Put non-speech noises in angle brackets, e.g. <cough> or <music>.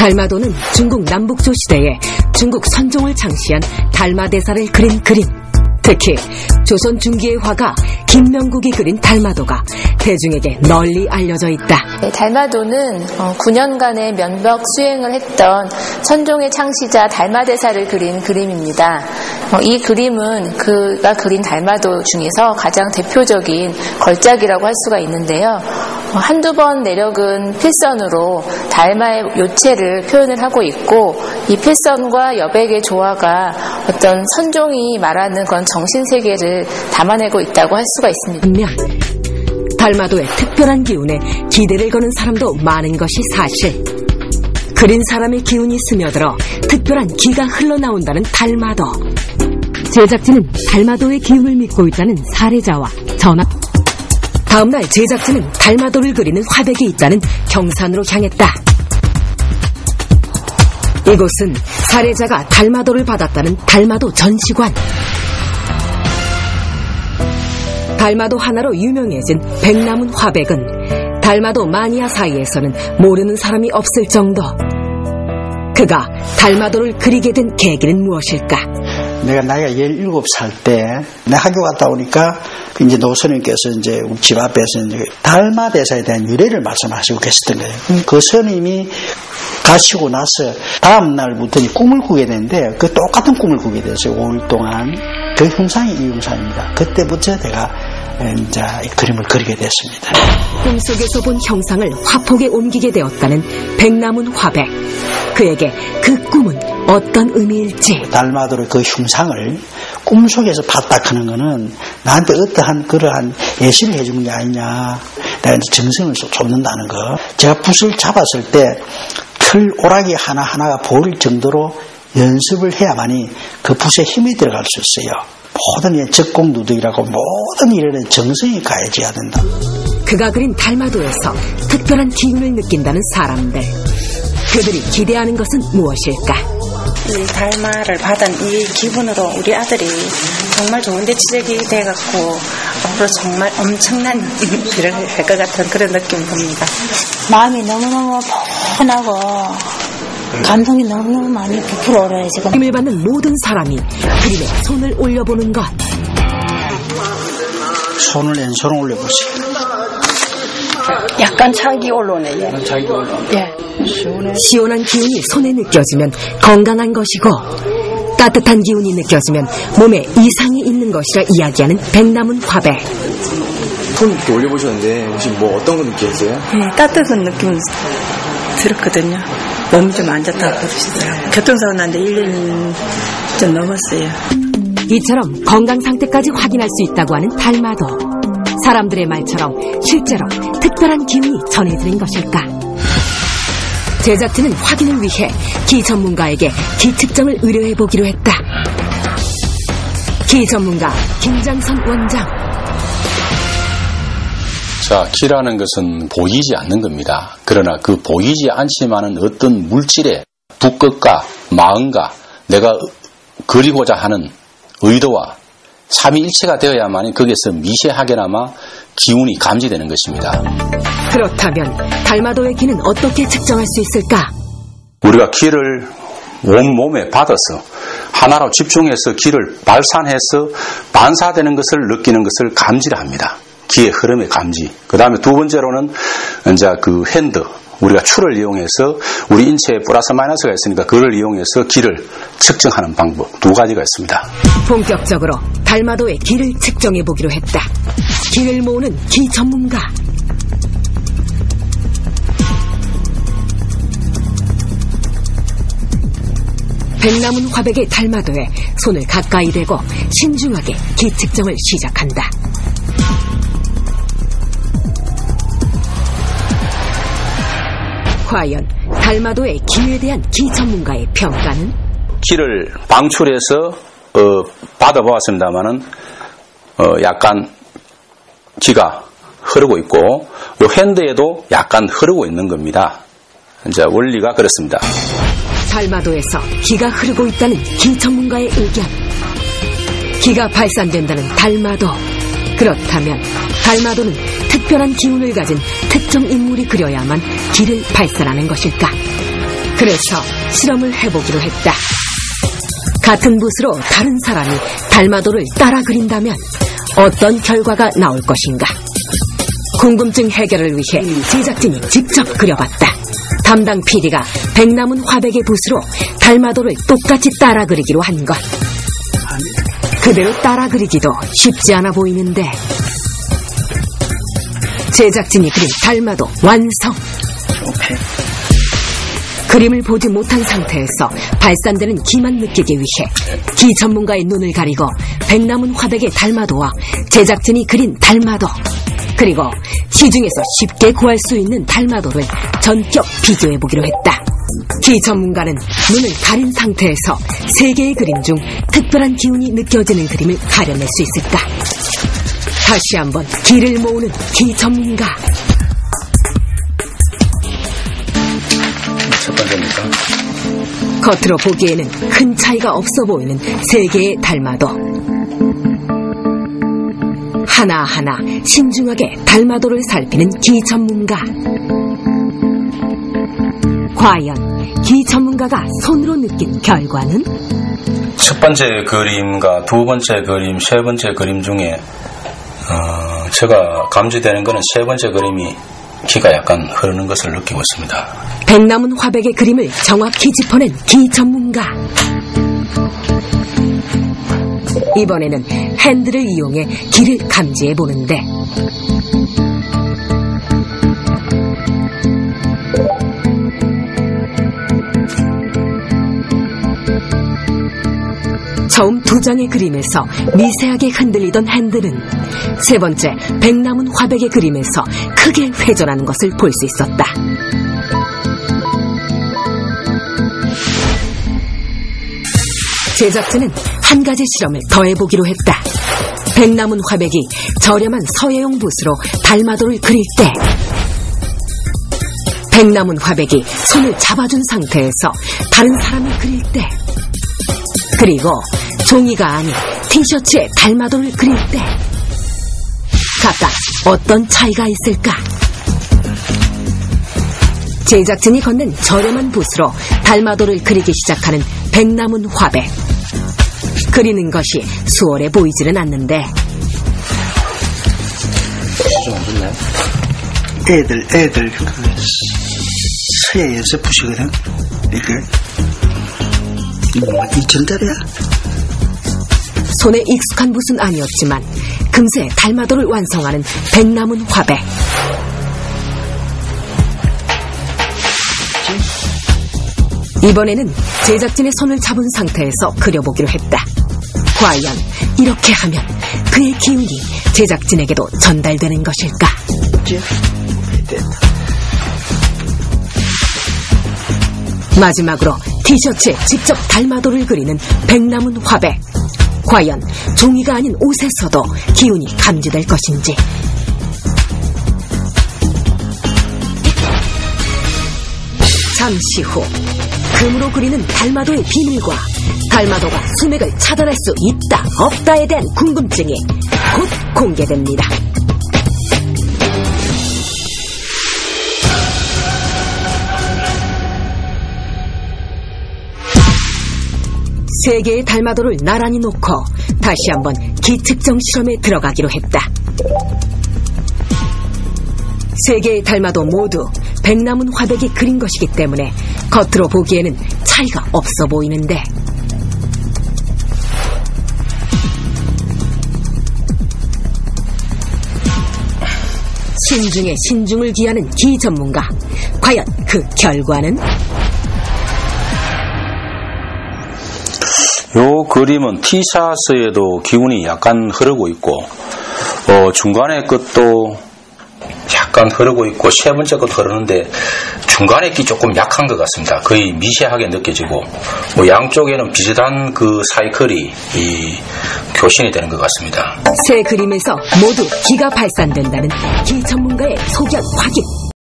달마도는 중국 남북조 시대에 중국 선종을 창시한 달마대사를 그린 그림. 특히 조선 중기의 화가 김명국이 그린 달마도가 대중에게 널리 알려져 있다. 네, 달마도는 9년간의 면벽 수행을 했던 선종의 창시자 달마대사를 그린 그림입니다. 어, 이 그림은 그가 그린 달마도 중에서 가장 대표적인 걸작이라고 할 수가 있는데요. 어, 한두 번 내려근 필선으로 달마의 요체를 표현을 하고 있고 이 필선과 여백의 조화가 어떤 선종이 말하는 그런 정신세계를 담아내고 있다고 할 수가 있습니다. 달마도의 특별한 기운에 기대를 거는 사람도 많은 것이 사실. 그린 사람의 기운이 스며들어 특별한 기가 흘러나온다는 달마도. 제작진은 달마도의 기운을 믿고 있다는 사례자와 전화. 다음날 제작진은 달마도를 그리는 화백이 있다는 경산으로 향했다. 이곳은 사례자가 달마도를 받았다는 달마도 전시관. 달마도 하나로 유명해진 백남은 화백은 달마도 마니아 사이에서는 모르는 사람이 없을 정도. 그가 달마도를 그리게 된 계기는 무엇일까? 내가 나이가 17살 때, 내 학교 갔다 오니까, 그 이제 노선님께서 이제 집 앞에서 이제 달마 대사에 대한 유래를 말씀하시고 계셨던 거예요. 그 스님이 가시고 나서 다음날부터 꿈을 꾸게 되는데, 그 똑같은 꿈을 꾸게 됐어요. 5일 동안. 그 흉상이 이 흉상입니다. 그때부터 내가 이제 그림을 그리게 됐습니다. 꿈속에서 본 형상을 화폭에 옮기게 되었다는 백남은 화백. 그에게 그 꿈은 어떤 의미일지. 달마도의 그 흉상을 꿈속에서 봤다 하는 거는 나한테 어떠한 그러한 예시를 해주는 게 아니냐. 내가 이제 정성을 쏟는다는 거. 제가 붓을 잡았을 때 틀 오락이 하나하나가 보일 정도로 연습을 해야만이 그 붓에 힘이 들어갈 수 있어요. 모든 적공누득이라고 모든 일에는 정성이 가해져야 된다. 그가 그린 달마도에서 특별한 기운을 느낀다는 사람들. 그들이 기대하는 것은 무엇일까? 이 달마를 받은 이 기분으로 우리 아들이 정말 좋은데 지적이 돼갖고 앞으로 정말 엄청난 <laughs> 일을 할 것 같은 그런 느낌을 봅니다. 마음이 너무너무 뻔하고 감동이 너무너무 많이 부풀어 오르요 지금. 힘을 받는 모든 사람이 그림에 손을 올려보는 것. 손을 왼손을 올려보세요. 약간 창기 올라오네, 예. 자기 올라. 예. 시원한 기운이 손에 느껴지면 건강한 것이고 따뜻한 기운이 느껴지면 몸에 이상이 있는 것이라 이야기하는 백남은 화백. 손 이렇게 올려보셨는데 혹시 뭐 어떤 거 느끼세요? 예, 따뜻한 느낌 들었거든요. 몸이 좀 안 좋다고 그러시더라고요. 교통사고 난데 1년 좀 넘었어요. 이처럼 건강 상태까지 확인할 수 있다고 하는 달마도. 사람들의 말처럼 실제로 특별한 기운이 전해지는 것일까? 제작진은 확인을 위해 기 전문가에게 기 측정을 의뢰해 보기로 했다. 기 전문가 김장선 원장. 자, 기라는 것은 보이지 않는 겁니다. 그러나 그 보이지 않지만은 어떤 물질의 두껍과 마음과 내가 그리고자 하는 의도와 삼위일체가 되어야만 거기에서 미세하게나마 기운이 감지되는 것입니다. 그렇다면 달마도의 기는 어떻게 측정할 수 있을까? 우리가 기를 온몸에 받아서 하나로 집중해서 기를 발산해서 반사되는 것을 느끼는 것을 감지를 합니다. 기의 흐름의 감지. 그 다음에 두 번째로는 이제 그 핸드. 우리가 추를 이용해서 우리 인체에 플러스 마이너스가 있으니까 그걸 이용해서 기를 측정하는 방법 두 가지가 있습니다. 본격적으로 달마도의 기를 측정해 보기로 했다. 기를 모으는 기 전문가. 백남은 화백의 달마도에 손을 가까이 대고 신중하게 기 측정을 시작한다. 과연 달마도의 기에 대한 기 전문가의 평가는? 기를 방출해서 어, 받아보았습니다만은 어, 약간 기가 흐르고 있고 요 핸드에도 약간 흐르고 있는 겁니다. 이제 원리가 그렇습니다. 달마도에서 기가 흐르고 있다는 기 전문가의 의견. 기가 발산된다는 달마도. 그렇다면 달마도는 특별한 기운을 가진 특정 인물이 그려야만 기를 발산하는 것일까? 그래서 실험을 해보기로 했다. 같은 붓으로 다른 사람이 달마도를 따라 그린다면 어떤 결과가 나올 것인가? 궁금증 해결을 위해 제작진이 직접 그려봤다. 담당 PD가 백남은 화백의 붓으로 달마도를 똑같이 따라 그리기로 한 것. 그대로 따라 그리기도 쉽지 않아 보이는데 제작진이 그린 달마도 완성. 오케이. 그림을 보지 못한 상태에서 발산되는 기만 느끼기 위해 기 전문가의 눈을 가리고 백남은 화백의 달마도와 제작진이 그린 달마도 그리고 시중에서 쉽게 구할 수 있는 달마도를 전격 비교해 보기로 했다. 기 전문가는 눈을 가린 상태에서 세 개의 그림 중 특별한 기운이 느껴지는 그림을 가려낼 수 있을까? 다시 한번 기를 모으는 기 전문가. 첫 번째입니까? 겉으로 보기에는 큰 차이가 없어 보이는 세 개의 달마도. 하나하나 신중하게 달마도를 살피는 기 전문가. 과연 기 전문가가 손으로 느낀 결과는? 첫 번째 그림과 두 번째 그림, 세 번째 그림 중에 어, 제가 감지되는 것은 세 번째 그림이 기가 약간 흐르는 것을 느끼고 있습니다. 백남은 화백의 그림을 정확히 짚어낸 기 전문가. 이번에는 핸들을 이용해 길을 감지해 보는데 처음 두 장의 그림에서 미세하게 흔들리던 핸들은 세 번째 백남은 화백의 그림에서 크게 회전하는 것을 볼 수 있었다. 제작진은 한 가지 실험을 더해보기로 했다. 백남은 화백이 저렴한 서예용 붓으로 달마도를 그릴 때 백남은 화백이 손을 잡아준 상태에서 다른 사람을 그릴 때 그리고 종이가 아닌 티셔츠에 달마도를 그릴 때 각각 어떤 차이가 있을까? 제작진이 건넨 저렴한 붓으로 달마도를 그리기 시작하는 백남은 화백. 그리는 것이 수월해 보이지는 않는데 좀안 좋나요? 애들, 애들, 그, 서예 연습 붓이거든. 이게, 뭐, 2천짜리야? 손에 익숙한 붓은 아니었지만 금세 달마도를 완성하는 백남은 화백. 이번에는 제작진의 손을 잡은 상태에서 그려보기로 했다. 과연 이렇게 하면 그의 기운이 제작진에게도 전달되는 것일까? 마지막으로 티셔츠에 직접 달마도를 그리는 백남은 화백. 과연 종이가 아닌 옷에서도 기운이 감지될 것인지. 잠시 후 금으로 그리는 달마도의 비밀과 달마도가 수맥을 차단할 수 있다 없다에 대한 궁금증이 곧 공개됩니다. 세 개의 달마도를 나란히 놓고 다시 한번 기측정 실험에 들어가기로 했다. 세 개의 달마도 모두 백남은 화백이 그린 것이기 때문에 겉으로 보기에는 차이가 없어 보이는데 신중에 신중을 기하는 기 전문가 과연 그 결과는? 요 그림은 티셔츠에도 기운이 약간 흐르고 있고 어, 중간에 끝도 약간 흐르고 있고 세 번째 것도 흐르는데 중간에 끼 조금 약한 것 같습니다. 거의 미세하게 느껴지고 뭐 양쪽에는 비슷한 그 사이클이 이 교신이 되는 것 같습니다. 세 그림에서 모두 기가 발산된다는 기 전문가의 소견 확인.